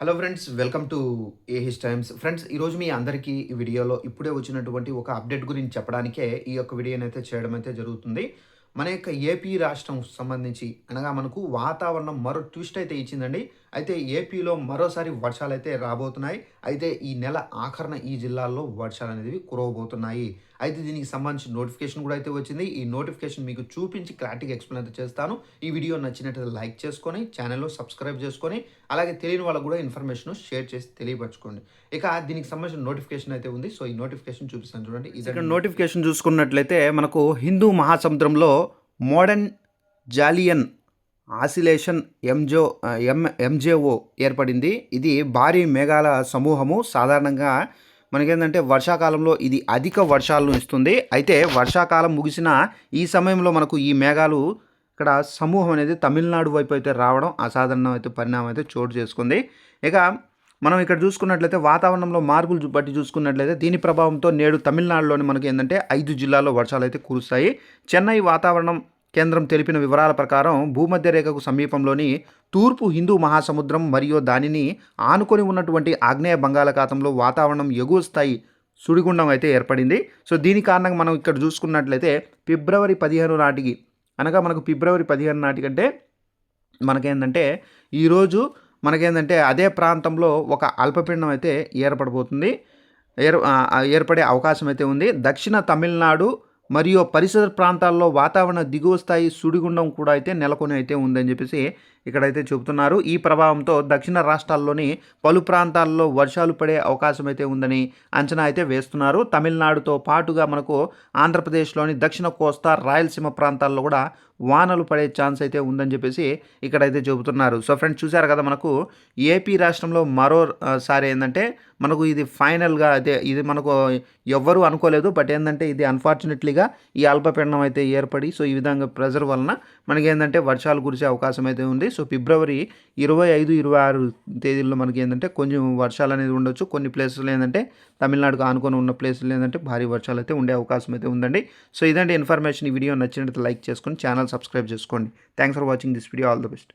Hello friends welcome to ఏహిస్ times friends ఈరోజు మీ అందరికీ ఈ వీడియోలో ఇప్పుడే వచ్చినటువంటి ఒక అప్డేట్ గురించి చెప్పడానికే ఈ యొక్క వీడియోని అయితే చేయడం అయితే జరుగుతుంది. మన యొక్క ఏపీ రాష్ట్రం సంబంధించి అనగా మనకు వాతావరణం మరో ట్విస్ట్ అయితే ఇచ్చిందండి. అయితే ఏపీలో మరోసారి వర్షాలు అయితే రాబోతున్నాయి. అయితే ఈ నెల ఆఖరణ ఈ జిల్లాల్లో వర్షాలు అనేవి కురవబోతున్నాయి. అయితే దీనికి సంబంధించి నోటిఫికేషన్ కూడా అయితే వచ్చింది. ఈ నోటిఫికేషన్ మీకు చూపించి క్లారిటీగా ఎక్స్ప్లెయిన్ అయితే చేస్తాను. ఈ వీడియో నచ్చినట్లయితే లైక్ చేసుకొని ఛానల్లో సబ్స్క్రైబ్ చేసుకొని అలాగే తెలియని వాళ్ళకు కూడా ఇన్ఫర్మేషన్ షేర్ చేసి తెలియపరచుకోండి. ఇక దీనికి సంబంధించిన నోటిఫికేషన్ అయితే ఉంది. సో ఈ నోటిఫికేషన్ చూపిస్తాను చూడండి. ఇక్కడ నోటిఫికేషన్ చూసుకున్నట్లయితే మనకు హిందూ మహాసముద్రంలో మోడర్న్ జాలియన్ ఆసిలేషన్ ఎంజో ఎం ఎంజేఓ ఏర్పడింది. ఇది భారీ మేఘాల సమూహము. సాధారణంగా మనకేంటంటే వర్షాకాలంలో ఇది అధిక వర్షాలను ఇస్తుంది. అయితే వర్షాకాలం ముగిసిన ఈ సమయంలో మనకు ఈ మేఘాలు ఇక్కడ సమూహం అనేది తమిళనాడు వైపు అయితే రావడం అసాధారణం అయితే పరిణామం అయితే చోటు చేసుకుంది. ఇక మనం ఇక్కడ చూసుకున్నట్లయితే వాతావరణంలో మార్పులు బట్టి చూసుకున్నట్లయితే దీని ప్రభావంతో నేడు తమిళనాడులోని మనకి ఏంటంటే ఐదు జిల్లాల్లో వర్షాలు అయితే కురుస్తాయి. చెన్నై వాతావరణం కేంద్రం తెలిపిన వివరాల ప్రకారం భూమధ్య రేఖకు సమీపంలోని తూర్పు హిందూ మహాసముద్రం మరియు దానిని ఆనుకొని ఉన్నటువంటి ఆగ్నేయ బంగాళాఖాతంలో వాతావరణం ఎగువ స్థాయి సుడిగుండం అయితే ఏర్పడింది. సో దీని కారణంగా మనం ఇక్కడ చూసుకున్నట్లయితే ఫిబ్రవరి పదిహేను నాటికి అనగా మనకు ఫిబ్రవరి పదిహేను నాటికంటే మనకేంటంటే ఈరోజు మనకేంటంటే అదే ప్రాంతంలో ఒక అల్పపీడనం అయితే ఏర్పడబోతుంది. ఏర్ ఏర్పడే అవకాశం అయితే ఉంది. దక్షిణ తమిళనాడు మరియు పరిసర ప్రాంతాల్లో వాతావరణ దిగువ స్థాయి సుడిగుండం కూడా అయితే నెలకొని అయితే ఉందని చెప్పేసి ఇక్కడైతే చెబుతున్నారు. ఈ ప్రభావంతో దక్షిణ రాష్ట్రాల్లోని పలు ప్రాంతాల్లో వర్షాలు పడే అవకాశం అయితే ఉందని అంచనా అయితే వేస్తున్నారు. తమిళనాడుతో పాటుగా మనకు ఆంధ్రప్రదేశ్లోని దక్షిణ కోస్తా రాయలసీమ ప్రాంతాల్లో కూడా వానలు పడే ఛాన్స్ అయితే ఉందని చెప్పేసి ఇక్కడైతే చెబుతున్నారు. సో ఫ్రెండ్స్ చూసారు కదా మనకు? ఏపీ రాష్ట్రంలో మరో ఏంటంటే మనకు ఇది ఫైనల్గా అయితే ఇది మనకు ఎవ్వరూ అనుకోలేదు. బట్ ఏంటంటే ఇది అన్ఫార్చునేట్లీగా ఈ అల్పపీడనం అయితే ఏర్పడి సో ఈ విధంగా ప్రెజర్ వలన మనకి ఏంటంటే వర్షాలు కురిసే అవకాశం అయితే ఉంది. సో ఫిబ్రవరి ఇరవై ఐదు ఇరవై ఆరు తేదీల్లో మనకి ఏంటంటే కొంచెం వర్షాలు అనేది ఉండొచ్చు. కొన్ని ప్లేసెస్లో ఏంటంటే తమిళనాడుకు ఆనుకొని ఉన్న ప్లేసులు ఏంటంటే భారీ వర్షాలు అయితే ఉండే అవకాశం అయితే ఉందండి. సో ఇదండి ఇన్ఫర్మేషన్. ఈ వీడియో నచ్చినట్లయితే లైక్ చేసుకొని ఛానల్ సబ్స్క్రైబ్ చేసుకోండి. Thanks for watching this video all the best